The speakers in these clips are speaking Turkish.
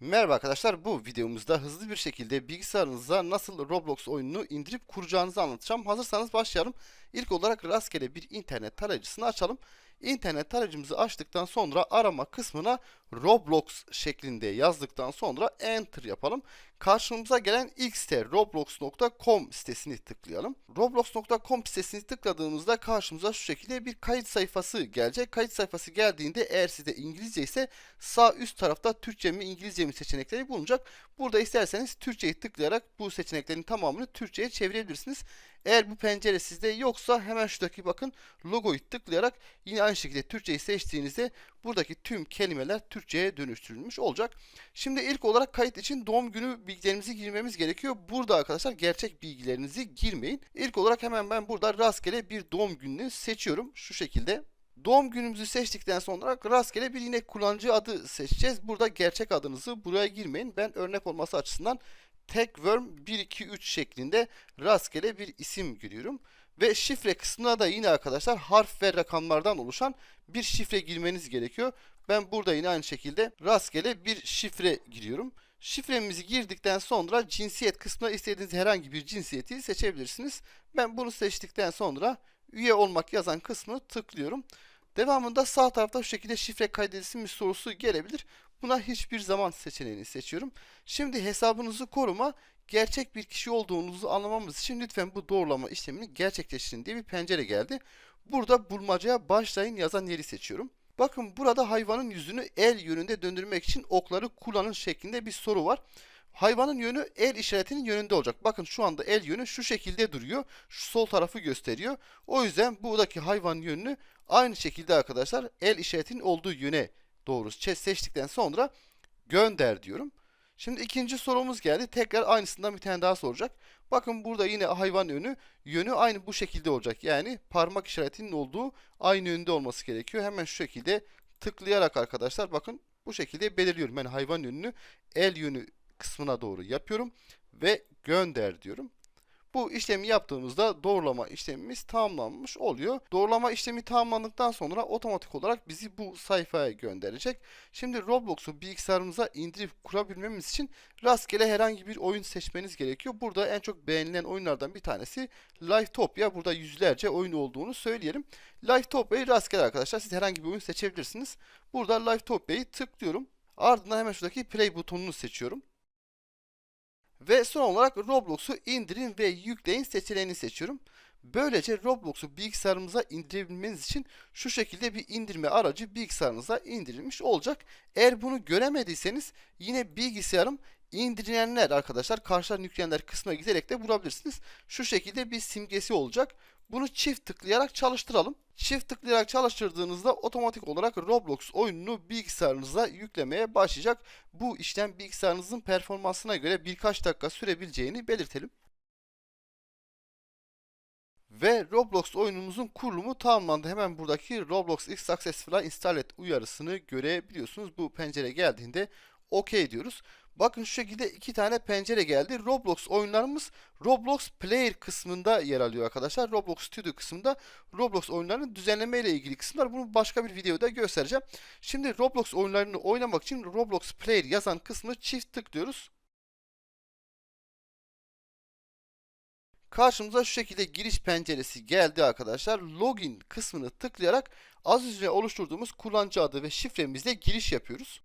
Merhaba arkadaşlar bu videomuzda hızlı bir şekilde bilgisayarınıza nasıl Roblox oyununu indirip kuracağınızı anlatacağım. Hazırsanız başlayalım. İlk olarak rastgele bir internet tarayıcısını açalım. İnternet tarayıcımızı açtıktan sonra arama kısmına Roblox şeklinde yazdıktan sonra Enter yapalım. Karşımıza gelen ilk site roblox.com sitesini tıklayalım. Roblox.com sitesini tıkladığımızda karşımıza şu şekilde bir kayıt sayfası gelecek. Kayıt sayfası geldiğinde eğer sizde İngilizce ise sağ üst tarafta Türkçe mi İngilizce mi seçenekleri bulunacak. Burada isterseniz Türkçeyi tıklayarak bu seçeneklerin tamamını Türkçe'ye çevirebilirsiniz. Eğer bu pencere sizde yoksa hemen şuradaki bakın logoyu tıklayarak yine aynı şekilde Türkçeyi seçtiğinizde buradaki tüm kelimeler Türkçe'ye dönüştürülmüş olacak. Şimdi ilk olarak kayıt için doğum günü bilgilerimizi girmemiz gerekiyor. Burada arkadaşlar gerçek bilgilerinizi girmeyin. İlk olarak hemen ben burada rastgele bir doğum gününü seçiyorum. Şu şekilde. Doğum günümüzü seçtikten sonra rastgele bir yine kullanıcı adı seçeceğiz. Burada gerçek adınızı buraya girmeyin. Ben örnek olması açısından techworm 123 şeklinde rastgele bir isim giriyorum. Ve şifre kısmına da yine arkadaşlar harf ve rakamlardan oluşan bir şifre girmeniz gerekiyor. Ben burada yine aynı şekilde rastgele bir şifre giriyorum. Şifremizi girdikten sonra cinsiyet kısmına istediğiniz herhangi bir cinsiyeti seçebilirsiniz. Ben bunu seçtikten sonra üye olmak yazan kısmı tıklıyorum. Devamında sağ tarafta şu şekilde şifre kaydedilsin mi sorusu gelebilir. Buna hiçbir zaman seçeneğini seçiyorum. Şimdi hesabınızı koruma gerçek bir kişi olduğunuzu anlamamız için lütfen bu doğrulama işlemini gerçekleştirin diye bir pencere geldi. Burada bulmacaya başlayın yazan yeri seçiyorum. Bakın burada hayvanın yüzünü el yönünde döndürmek için okları kullanın şeklinde bir soru var. Hayvanın yönü el işaretinin yönünde olacak. Bakın şu anda el yönü şu şekilde duruyor. Şu sol tarafı gösteriyor. O yüzden buradaki hayvan yönünü aynı şekilde arkadaşlar el işaretinin olduğu yöne doğru seçtikten sonra gönder diyorum. Şimdi ikinci sorumuz geldi. Tekrar aynısından bir tane daha soracak. Bakın burada yine hayvan yönü yönü aynı bu şekilde olacak. Yani parmak işaretinin olduğu aynı yönde olması gerekiyor. Hemen şu şekilde tıklayarak arkadaşlar bakın bu şekilde belirliyorum. Yani hayvan yönünü el yönü kısmına doğru yapıyorum ve gönder diyorum. Bu işlemi yaptığımızda doğrulama işlemimiz tamamlanmış oluyor. Doğrulama işlemi tamamlandıktan sonra otomatik olarak bizi bu sayfaya gönderecek. Şimdi Roblox'u bilgisayarımıza indirip kurabilmemiz için rastgele herhangi bir oyun seçmeniz gerekiyor. Burada en çok beğenilen oyunlardan bir tanesi Lifetopia. Burada yüzlerce oyun olduğunu söyleyelim. Lifetopia'yı rastgele arkadaşlar siz herhangi bir oyun seçebilirsiniz. Burada Lifetopia'yı tıklıyorum. Ardından hemen şuradaki play butonunu seçiyorum. Ve son olarak Roblox'u indirin ve yükleyin seçeneğini seçiyorum. Böylece Roblox'u bilgisayarımıza indirebilmeniz için şu şekilde bir indirme aracı bilgisayarınıza indirilmiş olacak. Eğer bunu göremediyseniz yine bilgisayarım indirilenler arkadaşlar karşıdan yükleyenler kısmına giderek de bulabilirsiniz. Şu şekilde bir simgesi olacak. Bunu çift tıklayarak çalıştıralım. Çift tıklayarak çalıştırdığınızda otomatik olarak Roblox oyununu bilgisayarınıza yüklemeye başlayacak. Bu işlem bilgisayarınızın performansına göre birkaç dakika sürebileceğini belirtelim. Ve Roblox oyunumuzun kurulumu tamamlandı. Hemen buradaki Roblox X Successfully Install et uyarısını görebiliyorsunuz. Bu pencere geldiğinde OK diyoruz. Bakın şu şekilde iki tane pencere geldi. Roblox oyunlarımız Roblox Player kısmında yer alıyor arkadaşlar. Roblox Studio kısmında Roblox oyunlarının düzenleme ile ilgili kısımlar. Bunu başka bir videoda göstereceğim. Şimdi Roblox oyunlarını oynamak için Roblox Player yazan kısmı çift tıklıyoruz. Karşımıza şu şekilde giriş penceresi geldi arkadaşlar. Login kısmını tıklayarak az önce oluşturduğumuz kullanıcı adı ve şifremizle giriş yapıyoruz.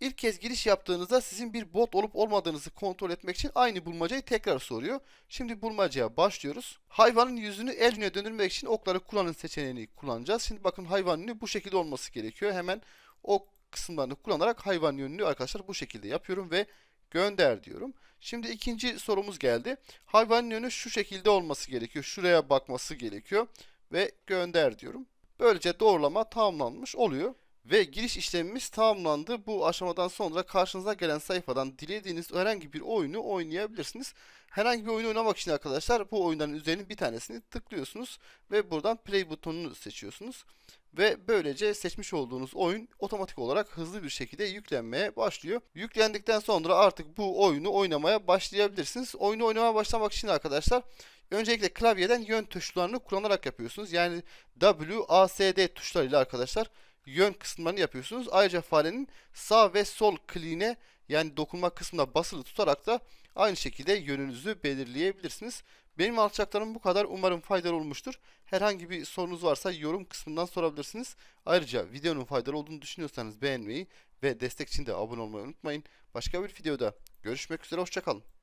İlk kez giriş yaptığınızda sizin bir bot olup olmadığınızı kontrol etmek için aynı bulmacayı tekrar soruyor. Şimdi bulmacaya başlıyoruz. Hayvanın yüzünü el yönüne döndürmek için okları kullanın seçeneğini kullanacağız. Şimdi bakın hayvan yönü bu şekilde olması gerekiyor. Hemen ok kısımlarını kullanarak hayvan yönünü arkadaşlar bu şekilde yapıyorum ve gönder diyorum. Şimdi ikinci sorumuz geldi. Hayvan yönü şu şekilde olması gerekiyor. Şuraya bakması gerekiyor ve gönder diyorum. Böylece doğrulama tamamlanmış oluyor. Ve giriş işlemimiz tamamlandı. Bu aşamadan sonra karşınıza gelen sayfadan dilediğiniz herhangi bir oyunu oynayabilirsiniz. Herhangi bir oyunu oynamak için arkadaşlar bu oyunların üzerine bir tanesini tıklıyorsunuz ve buradan play butonunu seçiyorsunuz. Ve böylece seçmiş olduğunuz oyun otomatik olarak hızlı bir şekilde yüklenmeye başlıyor. Yüklendikten sonra artık bu oyunu oynamaya başlayabilirsiniz. Oyunu oynamaya başlamak için arkadaşlar Öncelikle klavyeden yön tuşlarını kullanarak yapıyorsunuz. Yani W, A, S, D tuşlarıyla arkadaşlar yön kısımlarını yapıyorsunuz. Ayrıca farenin sağ ve sol kliğine yani dokunma kısmına basılı tutarak da aynı şekilde yönünüzü belirleyebilirsiniz. Benim alacaklarım bu kadar. Umarım faydalı olmuştur. Herhangi bir sorunuz varsa yorum kısmından sorabilirsiniz. Ayrıca videonun faydalı olduğunu düşünüyorsanız beğenmeyi ve destek için de abone olmayı unutmayın. Başka bir videoda görüşmek üzere. Hoşçakalın.